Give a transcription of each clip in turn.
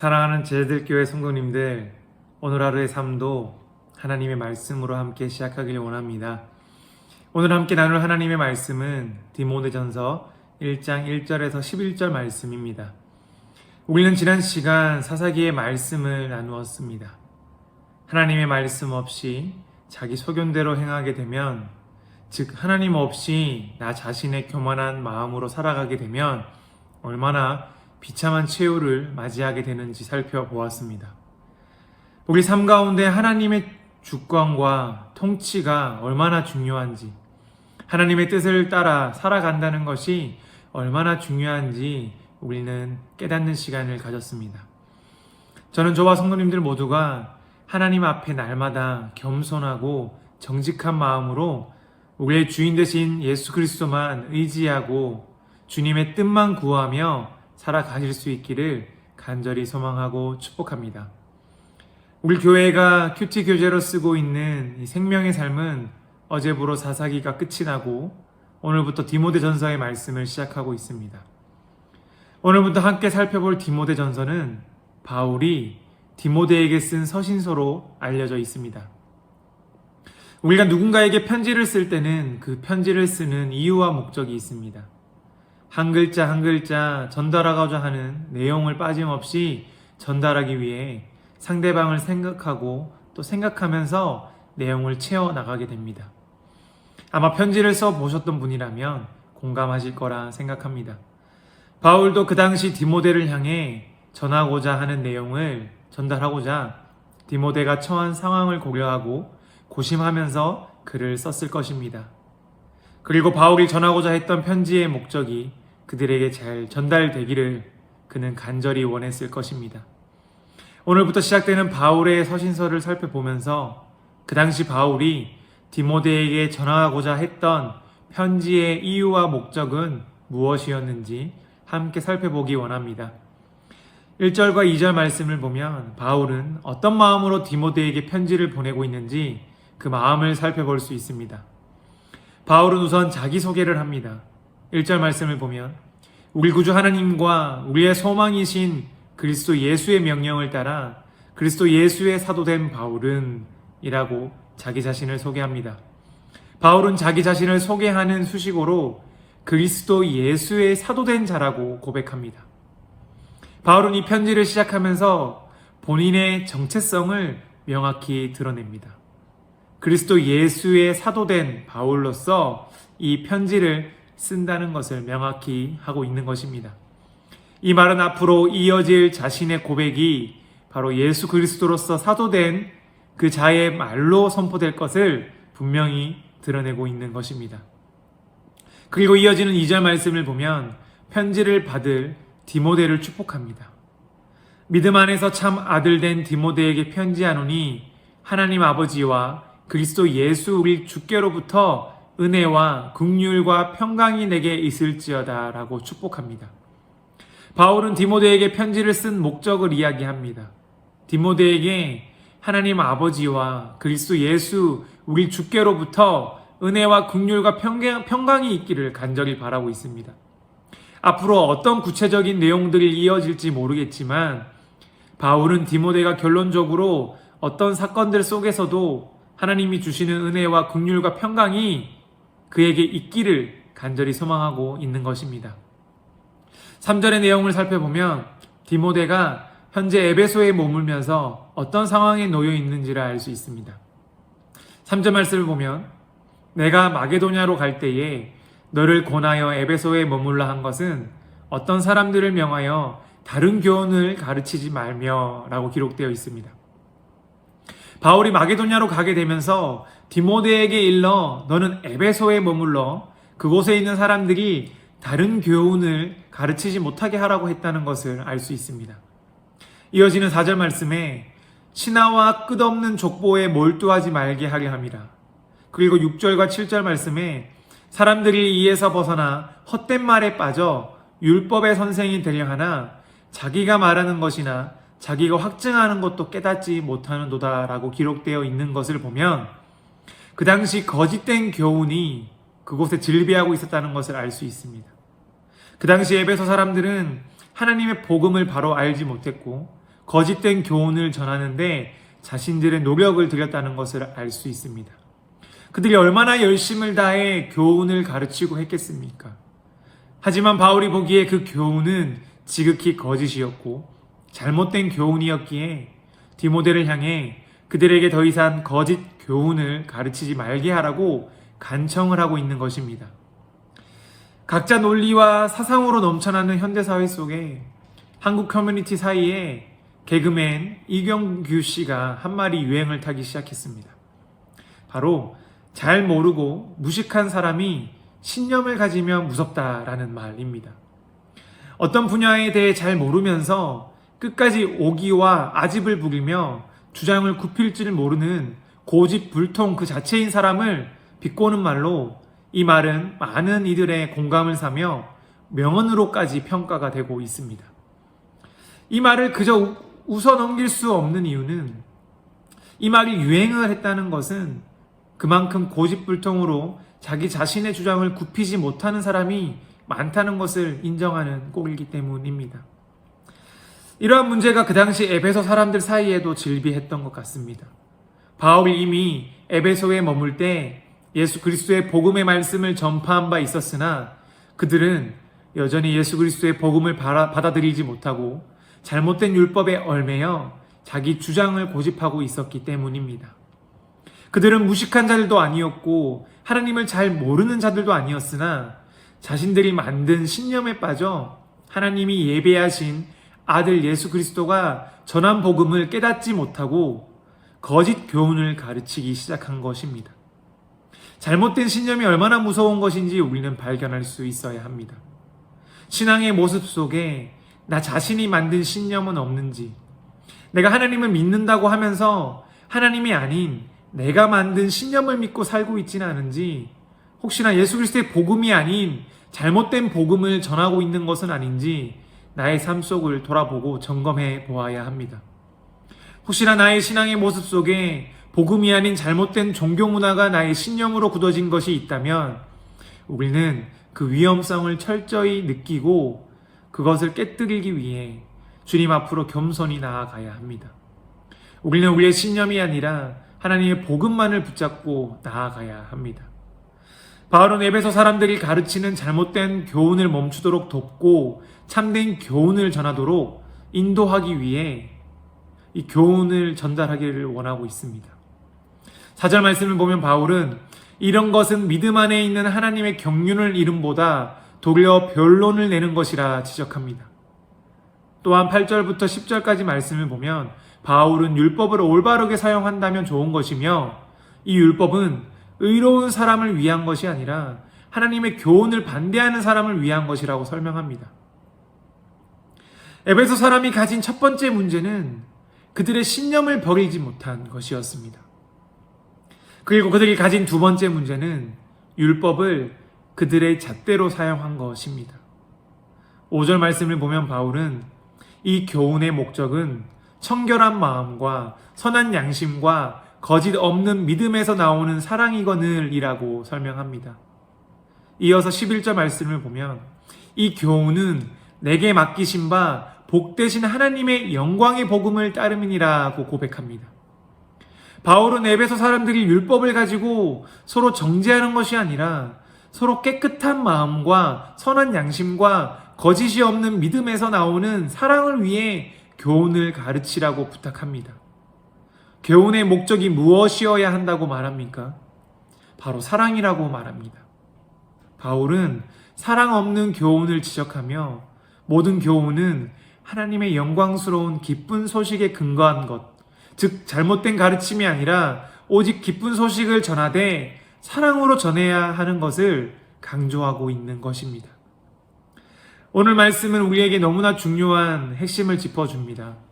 사랑하는 제들교회 성도님들, 오늘 하루의 삶도 하나님의 말씀으로 함께 시작하길 원합니다. 오늘 함께 나눌 하나님의 말씀은 디모데전서 1장 1절에서 11절 말씀입니다. 우리는 지난 시간 사사기의 말씀을 나누었습니다. 하나님의 말씀 없이 자기 소견대로 행하게 되면, 즉 하나님 없이 나 자신의 교만한 마음으로 살아가게 되면 얼마나 비참한 최후를 맞이하게 되는지 살펴보았습니다. 우리 삶 가운데 하나님의 주권과 통치가 얼마나 중요한지, 하나님의 뜻을 따라 살아간다는 것이 얼마나 중요한지 우리는 깨닫는 시간을 가졌습니다. 저는 저와 성도님들 모두가 하나님 앞에 날마다 겸손하고 정직한 마음으로 우리의 주인 되신 예수 그리스도만 의지하고 주님의 뜻만 구하며 살아가실 수 있기를 간절히 소망하고 축복합니다. 우리 교회가 큐티 교재로 쓰고 있는 이 생명의 삶은 어제부로 사사기가 끝이 나고 오늘부터 디모데 전서의 말씀을 시작하고 있습니다. 오늘부터 함께 살펴볼 디모데 전서는 바울이 디모데에게 쓴 서신서로 알려져 있습니다. 우리가 누군가에게 편지를 쓸 때는 그 편지를 쓰는 이유와 목적이 있습니다. 한 글자 한 글자 전달하고자 하는 내용을 빠짐없이 전달하기 위해 상대방을 생각하고 또 생각하면서 내용을 채워 나가게 됩니다. 아마 편지를 써 보셨던 분이라면 공감하실 거라 생각합니다. 바울도 그 당시 디모데를 향해 전하고자 하는 내용을 전달하고자 디모데가 처한 상황을 고려하고 고심하면서 글을 썼을 것입니다. 그리고 바울이 전하고자 했던 편지의 목적이 그들에게 잘 전달되기를 그는 간절히 원했을 것입니다. 오늘부터 시작되는 바울의 서신서를 살펴보면서 그 당시 바울이 디모데에게 전하고자 했던 편지의 이유와 목적은 무엇이었는지 함께 살펴보기 원합니다. 1절과 2절 말씀을 보면 바울은 어떤 마음으로 디모데에게 편지를 보내고 있는지 그 마음을 살펴볼 수 있습니다. 바울은 우선 자기소개를 합니다. 1절 말씀을 보면 우리 구주 하나님과 우리의 소망이신 그리스도 예수의 명령을 따라 그리스도 예수의 사도된 바울은 이라고 자기 자신을 소개합니다. 바울은 자기 자신을 소개하는 수식어로 그리스도 예수의 사도된 자라고 고백합니다. 바울은 이 편지를 시작하면서 본인의 정체성을 명확히 드러냅니다. 그리스도 예수의 사도된 바울로서 이 편지를 쓴다는 것을 명확히 하고 있는 것입니다. 이 말은 앞으로 이어질 자신의 고백이 바로 예수 그리스도로서 사도된 그 자의 말로 선포될 것을 분명히 드러내고 있는 것입니다. 그리고 이어지는 2절 말씀을 보면 편지를 받을 디모데를 축복합니다. 믿음 안에서 참 아들 된 디모데에게 편지하노니 하나님 아버지와 그리스도 예수 우리 주께로부터 은혜와 긍휼과 평강이 내게 있을지어다라고 축복합니다. 바울은 디모데에게 편지를 쓴 목적을 이야기합니다. 디모데에게 하나님 아버지와 그리스도 예수 우리 주께로부터 은혜와 긍휼과 평강이 있기를 간절히 바라고 있습니다. 앞으로 어떤 구체적인 내용들이 이어질지 모르겠지만 바울은 디모데가 결론적으로 어떤 사건들 속에서도 하나님이 주시는 은혜와 긍휼과 평강이 그에게 있기를 간절히 소망하고 있는 것입니다. 3절의 내용을 살펴보면 디모데가 현재 에베소에 머물면서 어떤 상황에 놓여 있는지를 알 수 있습니다. 3절 말씀을 보면 내가 마게도냐로 갈 때에 너를 권하여 에베소에 머물라 한 것은 어떤 사람들을 명하여 다른 교훈을 가르치지 말며 라고 기록되어 있습니다. 바울이 마게도냐로 가게 되면서 디모데에게 일러 너는 에베소에 머물러 그곳에 있는 사람들이 다른 교훈을 가르치지 못하게 하라고 했다는 것을 알 수 있습니다. 이어지는 4절 말씀에 신하와 끝없는 족보에 몰두하지 말게 하려 함이라. 그리고 6절과 7절 말씀에 사람들이 이에서 벗어나 헛된 말에 빠져 율법의 선생이 되려 하나 자기가 말하는 것이나 자기가 확증하는 것도 깨닫지 못하는 도다라고 기록되어 있는 것을 보면 그 당시 거짓된 교훈이 그곳에 질비하고 있었다는 것을 알 수 있습니다. 그 당시 에베소 사람들은 하나님의 복음을 바로 알지 못했고 거짓된 교훈을 전하는데 자신들의 노력을 들였다는 것을 알 수 있습니다. 그들이 얼마나 열심을 다해 교훈을 가르치고 했겠습니까? 하지만 바울이 보기에 그 교훈은 지극히 거짓이었고 잘못된 교훈이었기에 디모데를 향해 그들에게 더 이상 거짓 교훈을 가르치지 말게 하라고 간청을 하고 있는 것입니다. 각자 논리와 사상으로 넘쳐나는 현대 사회 속에 한국 커뮤니티 사이에 개그맨 이경규 씨가 한 말이 유행을 타기 시작했습니다. 바로 잘 모르고 무식한 사람이 신념을 가지면 무섭다라는 말입니다. 어떤 분야에 대해 잘 모르면서 끝까지 오기와 아집을 부리며 주장을 굽힐 줄 모르는 고집불통 그 자체인 사람을 비꼬는 말로 이 말은 많은 이들의 공감을 사며 명언으로까지 평가가 되고 있습니다. 이 말을 그저 웃어 넘길 수 없는 이유는 이 말이 유행을 했다는 것은 그만큼 고집불통으로 자기 자신의 주장을 굽히지 못하는 사람이 많다는 것을 인정하는 꼴이기 때문입니다. 이러한 문제가 그 당시 에베소 사람들 사이에도 질비했던 것 같습니다. 바울이 이미 에베소에 머물 때 예수 그리스도의 복음의 말씀을 전파한 바 있었으나 그들은 여전히 예수 그리스도의 복음을 받아들이지 못하고 잘못된 율법에 얽매여 자기 주장을 고집하고 있었기 때문입니다. 그들은 무식한 자들도 아니었고 하나님을 잘 모르는 자들도 아니었으나 자신들이 만든 신념에 빠져 하나님이 예배하신 아들 예수 그리스도가 전한 복음을 깨닫지 못하고 거짓 교훈을 가르치기 시작한 것입니다. 잘못된 신념이 얼마나 무서운 것인지 우리는 발견할 수 있어야 합니다. 신앙의 모습 속에 나 자신이 만든 신념은 없는지, 내가 하나님을 믿는다고 하면서 하나님이 아닌 내가 만든 신념을 믿고 살고 있지는 않은지, 혹시나 예수 그리스도의 복음이 아닌 잘못된 복음을 전하고 있는 것은 아닌지 나의 삶 속을 돌아보고 점검해 보아야 합니다. 혹시나 나의 신앙의 모습 속에 복음이 아닌 잘못된 종교 문화가 나의 신념으로 굳어진 것이 있다면 우리는 그 위험성을 철저히 느끼고 그것을 깨뜨리기 위해 주님 앞으로 겸손히 나아가야 합니다. 우리는 우리의 신념이 아니라 하나님의 복음만을 붙잡고 나아가야 합니다. 바울은 에베소 사람들이 가르치는 잘못된 교훈을 멈추도록 돕고 참된 교훈을 전하도록 인도하기 위해 이 교훈을 전달하기를 원하고 있습니다. 사절 말씀을 보면 바울은 이런 것은 믿음 안에 있는 하나님의 경륜을 이름보다 도리어 변론을 내는 것이라 지적합니다. 또한 8절부터 10절까지 말씀을 보면 바울은 율법을 올바르게 사용한다면 좋은 것이며 이 율법은 의로운 사람을 위한 것이 아니라 하나님의 교훈을 반대하는 사람을 위한 것이라고 설명합니다. 에베소 사람이 가진 첫 번째 문제는 그들의 신념을 버리지 못한 것이었습니다. 그리고 그들이 가진 두 번째 문제는 율법을 그들의 잣대로 사용한 것입니다. 5절 말씀을 보면 바울은 이 교훈의 목적은 청결한 마음과 선한 양심과 거짓 없는 믿음에서 나오는 사랑이거늘이라고 설명합니다. 이어서 11절 말씀을 보면 이 교훈은 내게 맡기신 바 복되신 하나님의 영광의 복음을 따름이니라고 고백합니다. 바울은 에베소 사람들이 율법을 가지고 서로 정죄하는 것이 아니라 서로 깨끗한 마음과 선한 양심과 거짓이 없는 믿음에서 나오는 사랑을 위해 교훈을 가르치라고 부탁합니다. 교훈의 목적이 무엇이어야 한다고 말합니까? 바로 사랑이라고 말합니다. 바울은 사랑 없는 교훈을 지적하며 모든 교훈은 하나님의 영광스러운 기쁜 소식에 근거한 것, 즉 잘못된 가르침이 아니라 오직 기쁜 소식을 전하되 사랑으로 전해야 하는 것을 강조하고 있는 것입니다. 오늘 말씀은 우리에게 너무나 중요한 핵심을 짚어줍니다.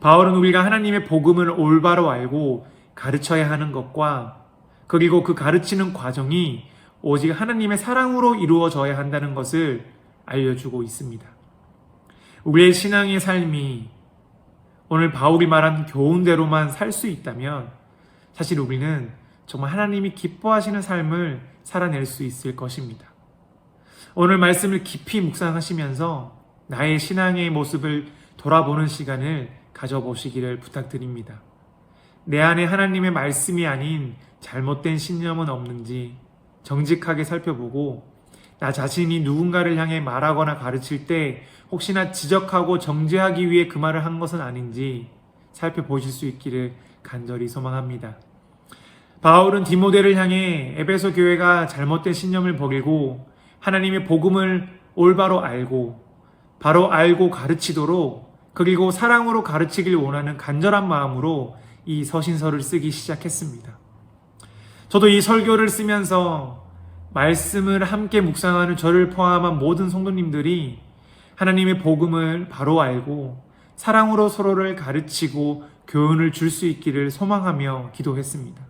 바울은 우리가 하나님의 복음을 올바로 알고 가르쳐야 하는 것과 그리고 그 가르치는 과정이 오직 하나님의 사랑으로 이루어져야 한다는 것을 알려주고 있습니다. 우리의 신앙의 삶이 오늘 바울이 말한 교훈대로만 살 수 있다면 사실 우리는 정말 하나님이 기뻐하시는 삶을 살아낼 수 있을 것입니다. 오늘 말씀을 깊이 묵상하시면서 나의 신앙의 모습을 돌아보는 시간을 가져보시기를 부탁드립니다. 내 안에 하나님의 말씀이 아닌 잘못된 신념은 없는지 정직하게 살펴보고 나 자신이 누군가를 향해 말하거나 가르칠 때 혹시나 지적하고 정죄하기 위해 그 말을 한 것은 아닌지 살펴보실 수 있기를 간절히 소망합니다. 바울은 디모데를 향해 에베소 교회가 잘못된 신념을 버리고 하나님의 복음을 올바로 알고 바로 알고 가르치도록 그리고 사랑으로 가르치길 원하는 간절한 마음으로 이 서신서를 쓰기 시작했습니다. 저도 이 설교를 쓰면서 말씀을 함께 묵상하는 저를 포함한 모든 성도님들이 하나님의 복음을 바로 알고 사랑으로 서로를 가르치고 교훈을 줄 수 있기를 소망하며 기도했습니다.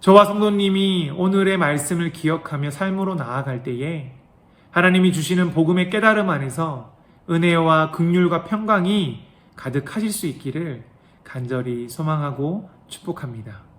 저와 성도님이 오늘의 말씀을 기억하며 삶으로 나아갈 때에 하나님이 주시는 복음의 깨달음 안에서 은혜와 극률과 평강이 가득하실 수 있기를 간절히 소망하고 축복합니다.